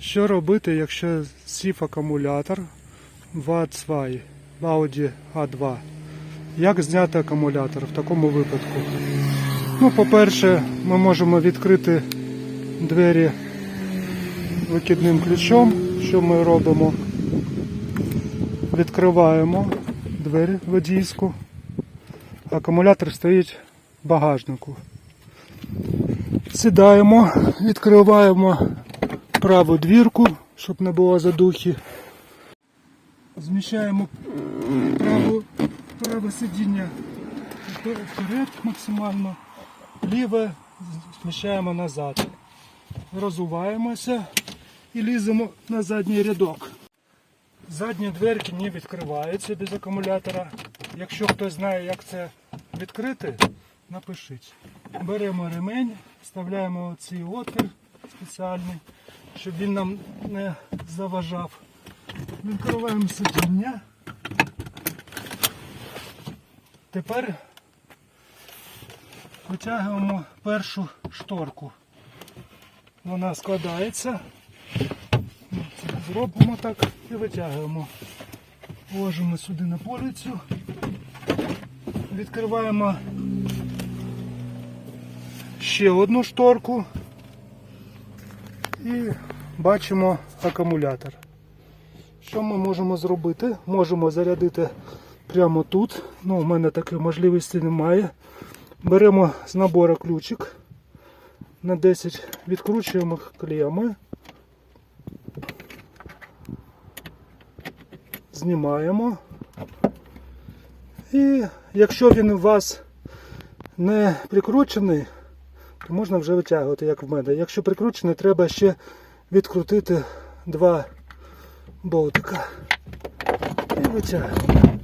Що робити, якщо сів акумулятор в А2, в Audi A2? Як зняти акумулятор в такому випадку? Ну, по-перше, ми можемо відкрити двері викидним ключом. Що ми робимо? Відкриваємо двері водійську. Акумулятор стоїть в багажнику. Сідаємо, відкриваємо праву двірку, щоб не було задухи. Зміщаємо праву, праве сидіння вперед максимально, ліве зміщаємо назад. Розуваємося і ліземо на задній рядок. Задні дверки не відкриваються без акумулятора. Якщо хтось знає, як це відкрити, напишіть. Беремо ремень, вставляємо цей отвір спеціальний, щоб він нам не заважав. Відкриваємо сидіння. Тепер витягуємо першу шторку. Вона складається. Зробимо так і витягуємо. Ложимо сюди на полицю. Відкриваємо ще одну шторку і бачимо акумулятор. Що ми можемо зробити? Можемо зарядити прямо тут. Ну, у мене такої можливості немає. Беремо з набору ключик на 10, відкручуємо клеми. Знімаємо. І якщо він у вас не прикручений, можна вже витягувати, як в мене. Якщо прикручений, треба ще відкрутити два болтика. І витягуємо.